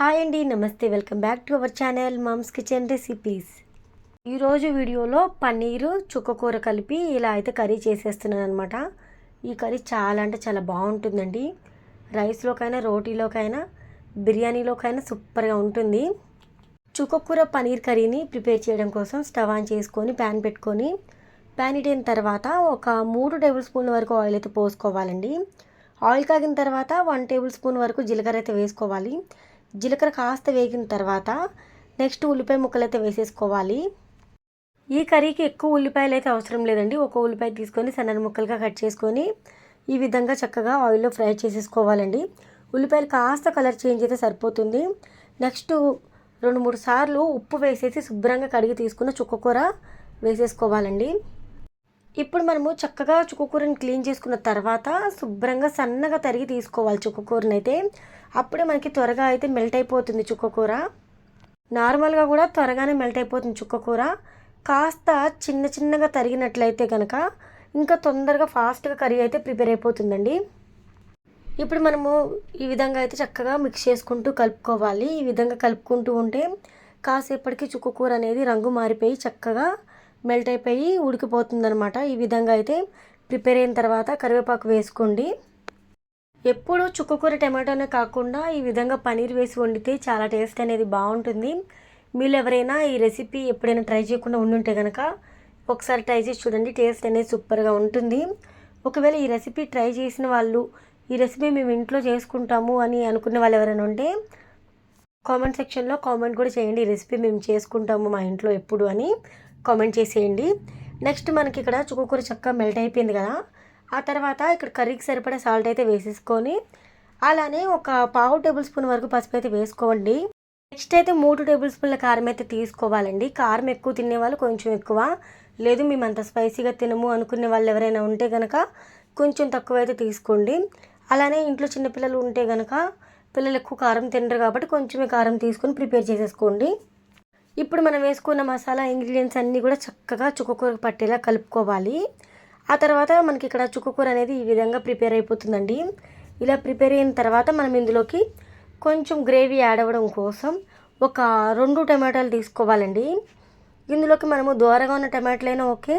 Hi అండి నమస్తే. Welcome back to our channel mom's kitchen recipes. ఈరోజు వీడియోలో పన్నీరు చుక్కకూర కలిపి ఇలా అయితే కర్రీ చేసేస్తున్నాను అనమాట ఈ కర్రీ చాలా అంటే చాలా బాగుంటుందండి. రైస్లోకైనా రోటీలోకైనా బిర్యానీలోకైనా సూపర్గా ఉంటుంది. చుక్కకూర పన్నీర్ కర్రీని ప్రిపేర్ చేయడం కోసం స్టవ్ ఆన్ చేసుకొని ప్యాన్ పెట్టుకొని ప్యాన్ ఇటైన తర్వాత ఒక మూడు టేబుల్ స్పూన్ల వరకు ఆయిల్ అయితే పోసుకోవాలండి. ఆయిల్ కాగిన తర్వాత వన్ టేబుల్ స్పూన్ వరకు జీలకర్ర అయితే వేసుకోవాలి. జీలకర్ర కాస్త వేగిన తర్వాత నెక్స్ట్ ఉల్లిపాయ ముక్కలు అయితే వేసేసుకోవాలి. ఈ కర్రీకి ఎక్కువ ఉల్లిపాయలు అయితే అవసరం లేదండి. ఒక ఉల్లిపాయ తీసుకొని సన్నని ముక్కలుగా కట్ చేసుకొని ఈ విధంగా చక్కగా ఆయిల్లో ఫ్రై చేసేసుకోవాలండి. ఉల్లిపాయలు కాస్త కలర్ చేంజ్ అయితే సరిపోతుంది. నెక్స్ట్ రెండు మూడు సార్లు ఉప్పు వేసేసి శుభ్రంగా కడిగి తీసుకున్న చుక్కకూర వేసేసుకోవాలండి. ఇప్పుడు మనము చక్కగా చుక్కకూరని క్లీన్ చేసుకున్న తర్వాత శుభ్రంగా సన్నగా తరిగి తీసుకోవాలి చుక్కకూరని అయితే. అప్పుడే మనకి త్వరగా అయితే మెల్ట్ అయిపోతుంది చుక్కకూర. నార్మల్గా కూడా త్వరగానే మెల్ట్ అయిపోతుంది చుక్కకూర. కాస్త చిన్న చిన్నగా తరిగినట్లయితే కనుక ఇంకా తొందరగా ఫాస్ట్గా కర్రీ అయితే ప్రిపేర్ అయిపోతుందండి. ఇప్పుడు మనము ఈ విధంగా అయితే చక్కగా మిక్స్ చేసుకుంటూ కలుపుకోవాలి. ఈ విధంగా కలుపుకుంటూ ఉంటే కాసేపటికి చుక్కకూర అనేది రంగు మారిపోయి చక్కగా మెల్ట్ అయిపోయి ఉడికిపోతుందనమాట ఈ విధంగా అయితే ప్రిపేర్ అయిన తర్వాత కరివేపాకు వేసుకోండి. ఎప్పుడు చుక్కకూర టమాటోనే కాకుండా ఈ విధంగా పనీర్ వేసి వండితే చాలా టేస్ట్ అనేది బాగుంటుంది. మీరు ఎవరైనా ఈ రెసిపీ ఎప్పుడైనా ట్రై చేయకుండా ఉండుంటే కనుక ఒకసారి ట్రై చేసి చూడండి టేస్ట్ అనేది సూపర్గా ఉంటుంది. ఒకవేళ ఈ రెసిపీ ట్రై చేసిన వాళ్ళు ఈ రెసిపీ మేము ఇంట్లో చేసుకుంటాము అని అనుకునే వాళ్ళు ఎవరైనా ఉంటే కామెంట్ సెక్షన్లో కామెంట్ కూడా చేయండి ఈ రెసిపీ మేము చేసుకుంటాము మా ఇంట్లో ఎప్పుడు అని. కామెంట్ చేసేయండి. నెక్స్ట్ మనకి ఇక్కడ చుక్కకూర చక్క మెల్ట్ అయిపోయింది కదా. ఆ తర్వాత ఇక్కడ కర్రీకి సరిపడే సాల్ట్ అయితే వేసేసుకొని అలానే ఒక పావు టేబుల్ స్పూన్ వరకు పసుపు అయితే వేసుకోండి. నెక్స్ట్ అయితే మూడు టేబుల్ స్పూన్ల కారం అయితే తీసుకోవాలండి. కారం ఎక్కువ తినేవాళ్ళు కొంచెం ఎక్కువ. లేదు మేము అంత స్పైసీగా తినము అనుకునే వాళ్ళు ఎవరైనా ఉంటే కనుక కొంచెం తక్కువ అయితే తీసుకోండి. అలానే ఇంట్లో చిన్నపిల్లలు ఉంటే కనుక పిల్లలు ఎక్కువ కారం తినరు కాబట్టి కొంచెమే కారం తీసుకొని ప్రిపేర్ చేసేసుకోండి. ఇప్పుడు మనం వేసుకున్న మసాలా ఇంగ్రీడియంట్స్ అన్నీ కూడా చక్కగా చుక్కకూర పట్టేలా కలుపుకోవాలి. ఆ తర్వాత మనకి ఇక్కడ చుక్కకూర అనేది ఈ విధంగా ప్రిపేర్ అయిపోతుందండి. ఇలా ప్రిపేర్ అయిన తర్వాత మనం ఇందులోకి కొంచెం గ్రేవీ యాడ్ అవ్వడం కోసం ఒక రెండు టమాటాలు తీసుకోవాలండి. ఇందులోకి మనము దూరగా ఉన్న టమాటాలైనా ఓకే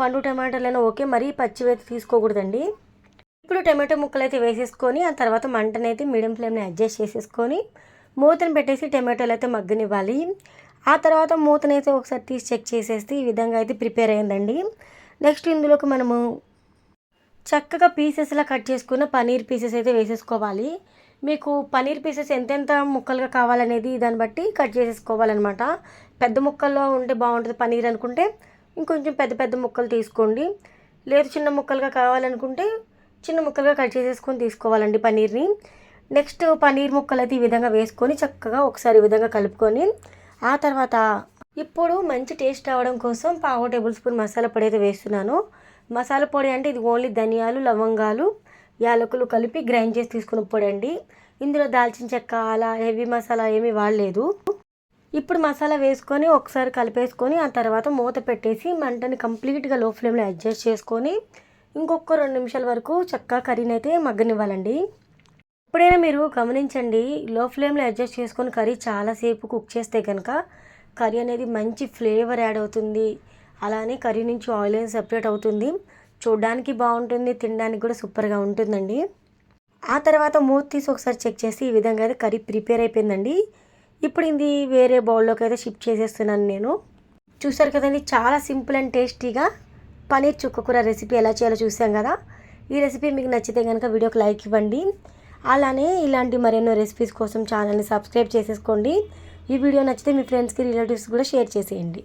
పండు టమాటాలైనా ఓకే మరీ పచ్చివైతే తీసుకోకూడదండి. ఇప్పుడు టమాటో ముక్కలు అయితే వేసేసుకొని ఆ తర్వాత మంటనైతే మీడియం ఫ్లేమ్ని అడ్జస్ట్ చేసేసుకొని మూతను పెట్టేసి టమాటోలు అయితే మగ్గనివ్వాలి. ఆ తర్వాత మూతనైతే ఒకసారి తీసి చెక్ చేసేస్తే ఈ విధంగా అయితే ప్రిపేర్ అయిందండి. నెక్స్ట్ ఇందులోకి మనము చక్కగా పీసెస్లా కట్ చేసుకున్న పనీర్ పీసెస్ అయితే వేసేసుకోవాలి. మీకు పనీర్ పీసెస్ ఎంతెంత ముక్కలుగా కావాలనేది దాన్ని బట్టి కట్ చేసేసుకోవాలన్నమాట. పెద్ద ముక్కల్లో ఉంటే బాగుంటుంది పనీర్ అనుకుంటే ఇంకొంచెం పెద్ద పెద్ద ముక్కలు తీసుకోండి. లేదు చిన్న ముక్కలుగా కావాలనుకుంటే చిన్న ముక్కలుగా కట్ చేసేసుకొని తీసుకోవాలండి పనీర్ని. నెక్స్ట్ పనీర్ ముక్కలు అయితే ఈ విధంగా వేసుకొని చక్కగా ఒకసారి ఈ విధంగా కలుపుకొని ఆ తర్వాత ఇప్పుడు మంచి టేస్ట్ రావడం కోసం పావు టేబుల్ స్పూన్ మసాలా పొడి అయితే వేస్తున్నాను. మసాలా పొడి అంటే ఇది ఓన్లీ ధనియాలు లవంగాలు యాలకులు కలిపి గ్రైండ్ చేసి తీసుకున్న పొడి అండి. ఇందులో దాల్చిన చెక్క అలా హెవీ మసాలా ఏమీ వాడలేదు. ఇప్పుడు మసాలా వేసుకొని ఒకసారి కలిపేసుకొని ఆ తర్వాత మూత పెట్టేసి మంటని కంప్లీట్గా లో ఫ్లేమ్లో అడ్జస్ట్ చేసుకొని ఇంకొక రెండు నిమిషాల వరకు చక్కగా కర్రీని అయితే మగ్గనివ్వాలండి. ఎప్పుడైనా మీరు గమనించండి లో ఫ్లేమ్లో అడ్జస్ట్ చేసుకొని కర్రీ చాలాసేపు కుక్ చేస్తే కనుక కర్రీ అనేది మంచి ఫ్లేవర్ యాడ్ అవుతుంది. అలానే కర్రీ నుంచి ఆయిల్ అనేది సెపరేట్ అవుతుంది. చూడడానికి బాగుంటుంది తినడానికి కూడా సూపర్గా ఉంటుందండి. ఆ తర్వాత మూత తీసి ఒకసారి చెక్ చేసి ఈ విధంగా అయితే కర్రీ ప్రిపేర్ అయిపోయిందండి. ఇప్పుడు ఇది వేరే బౌల్లోకి అయితే షిఫ్ట్ చేసేస్తున్నాను నేను. చూసారు కదండి చాలా సింపుల్ అండ్ టేస్టీగా పనీర్ చుక్కకూర రెసిపీ ఎలా చేయాలో చూసాం కదా. ఈ రెసిపీ మీకు నచ్చితే కనుక వీడియోకి లైక్ ఇవ్వండి. అలానే ఇలాంటి మరెన్నో రెసిపీస్ కోసం ఛానల్ని సబ్స్క్రైబ్ చేసేసుకోండి. ఈ వీడియో నచ్చితే మీ ఫ్రెండ్స్కి రిలేటివ్స్ కూడా షేర్ చేసేయండి.